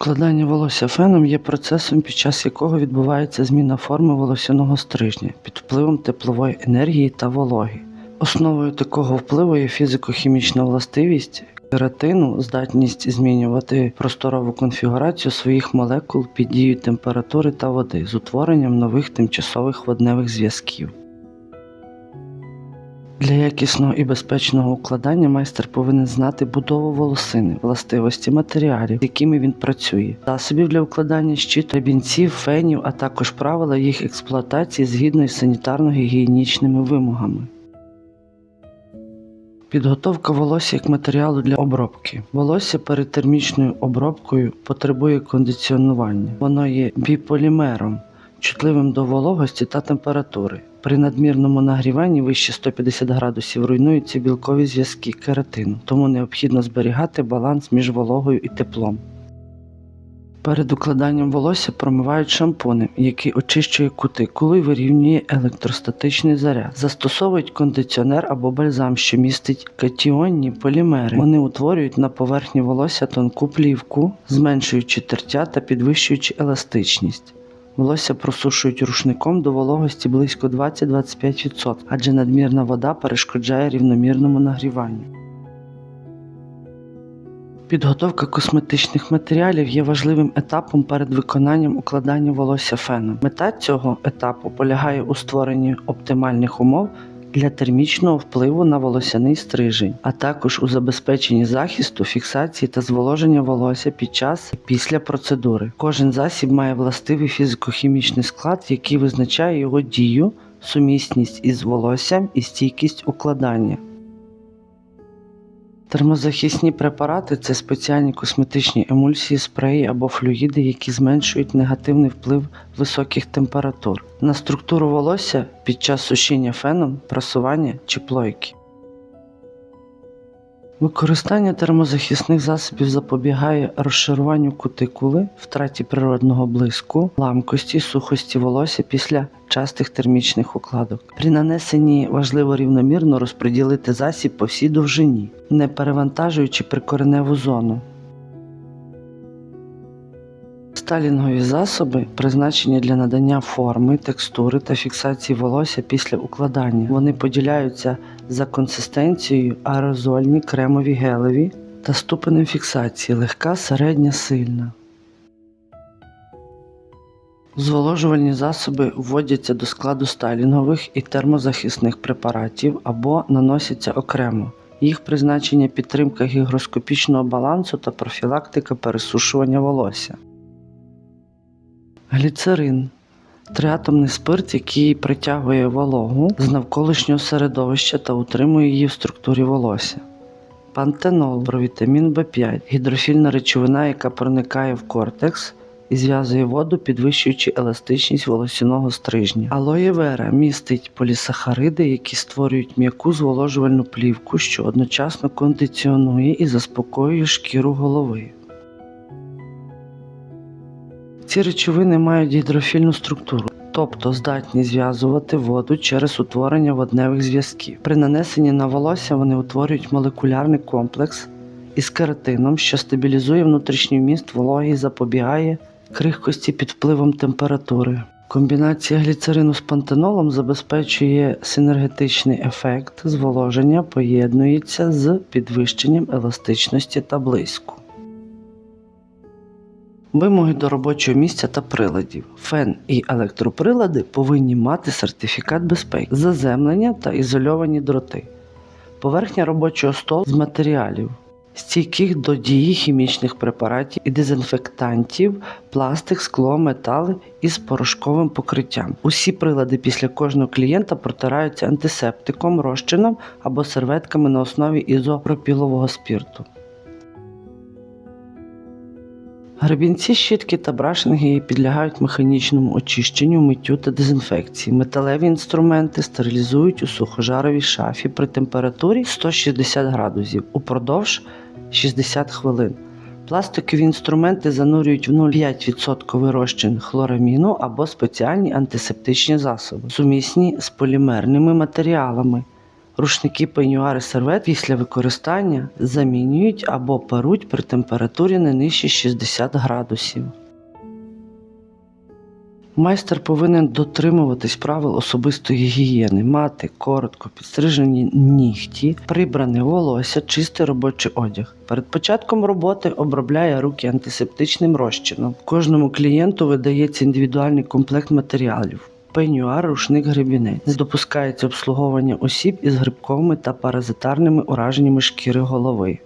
Укладання волосся феном є процесом, під час якого відбувається зміна форми волосяного стрижня під впливом теплової енергії та вологи. Основою такого впливу є фізико-хімічна властивість кератину, здатність змінювати просторову конфігурацію своїх молекул під дією температури та води з утворенням нових тимчасових водневих зв'язків. Для якісного і безпечного укладання майстер повинен знати будову волосини, властивості матеріалів, якими він працює, засобів для укладання щит, ребінців, фенів, а також правила їх експлуатації згідно із санітарно-гігієнічними вимогами. Підготовка волосся як матеріалу для обробки. Волосся перед термічною обробкою потребує кондиціонування. Воно є біполімером, чутливим до вологості та температури. При надмірному нагріванні вище 150 градусів руйнуються білкові зв'язки кератину, тому необхідно зберігати баланс між вологою і теплом. Перед укладанням волосся промивають шампунем, який очищує кутикулу і вирівнює електростатичний заряд. Застосовують кондиціонер або бальзам, що містить катіонні полімери. Вони утворюють на поверхні волосся тонку плівку, зменшуючи тертя та підвищуючи еластичність. Волосся просушують рушником до вологості близько 20-25%, адже надмірна вода перешкоджає рівномірному нагріванню. Підготовка косметичних матеріалів є важливим етапом перед виконанням укладання волосся феном. Мета цього етапу полягає у створенні оптимальних умов для термічного впливу на волосяний стрижень, а також у забезпеченні захисту, фіксації та зволоження волосся під час і після процедури. Кожен засіб має властивий фізико-хімічний склад, який визначає його дію, сумісність із волоссям і стійкість укладання. Термозахисні препарати це спеціальні косметичні емульсії, спреї або флюїди, які зменшують негативний вплив високих температур на структуру волосся під час сушіння феном, прасування чи плойки. Використання термозахисних засобів запобігає розшаруванню кутикули, втраті природного блиску, ламкості, сухості волосся після частих термічних укладок. При нанесенні важливо рівномірно розподілити засіб по всій довжині, не перевантажуючи прикореневу зону. Сталінгові засоби призначені для надання форми, текстури та фіксації волосся після укладання. Вони поділяються за консистенцією аерозольні, кремові, гелеві та ступенем фіксації легка, середня, сильна. Зволожувальні засоби вводяться до складу сталінгових і термозахисних препаратів або наносяться окремо. Їх призначення підтримка гігроскопічного балансу та профілактика пересушування волосся. Гліцерин триатомний спирт, який притягує вологу з навколишнього середовища та утримує її в структурі волосся. Пантенол, провітамін В5, гідрофільна речовина, яка проникає в кортекс і зв'язує воду, підвищуючи еластичність волосяного стрижня. Алоє вера містить полісахариди, які створюють м'яку зволожувальну плівку, що одночасно кондиціонує і заспокоює шкіру голови. Ці речовини мають гідрофільну структуру, тобто здатні зв'язувати воду через утворення водневих зв'язків. При нанесенні на волосся вони утворюють молекулярний комплекс із кератином, що стабілізує внутрішній вміст вологи і запобігає крихкості під впливом температури. Комбінація гліцерину з пантенолом забезпечує синергетичний ефект зволоження, поєднується з підвищенням еластичності та блиску. Вимоги до робочого місця та приладів. Фен і електроприлади повинні мати сертифікат безпеки, заземлення та ізольовані дроти. Поверхня робочого столу з матеріалів, стійких до дії хімічних препаратів і дезінфектантів, пластик, скло, метали із порошковим покриттям. Усі прилади після кожного клієнта протираються антисептиком, розчином або серветками на основі ізопропілового спірту. Гребінці, щітки та брашинги підлягають механічному очищенню, миттю та дезінфекції. Металеві інструменти стерилізують у сухожаровій шафі при температурі 160 градусів упродовж 60 хвилин. Пластикові інструменти занурюють в 0,5% розчин хлораміну або спеціальні антисептичні засоби, сумісні з полімерними матеріалами. Рушники пенюари сервет після використання замінюють або перуть при температурі не нижче 60 градусів. Майстер повинен дотримуватись правил особистої гігієни, мати коротко підстрижені нігті, прибране волосся, чистий робочий одяг. Перед початком роботи обробляє руки антисептичним розчином. Кожному клієнту видається індивідуальний комплект матеріалів. Пенюар, рушник, гребінець. Не допускається обслуговування осіб із грибковими та паразитарними ураженнями шкіри голови.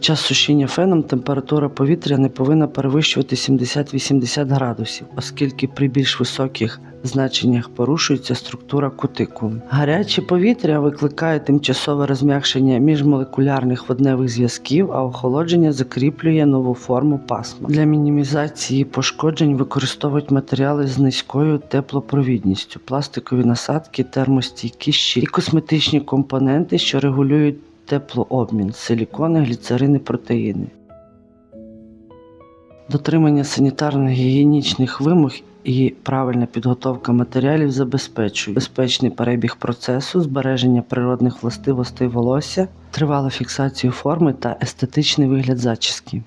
Час сушіння феном температура повітря не повинна перевищувати 70-80 градусів, оскільки при більш високих значеннях порушується структура кутикули. Гаряче повітря викликає тимчасове розм'якшення міжмолекулярних водневих зв'язків, а охолодження закріплює нову форму пасма. Для мінімізації пошкоджень використовують матеріали з низькою теплопровідністю, пластикові насадки, термостійкі щит і косметичні компоненти, що регулюють теплообмін, силікони, гліцерини, протеїни. Дотримання санітарно-гігієнічних вимог і правильна підготовка матеріалів забезпечують безпечний перебіг процесу, збереження природних властивостей волосся, тривалу фіксацію форми та естетичний вигляд зачіски.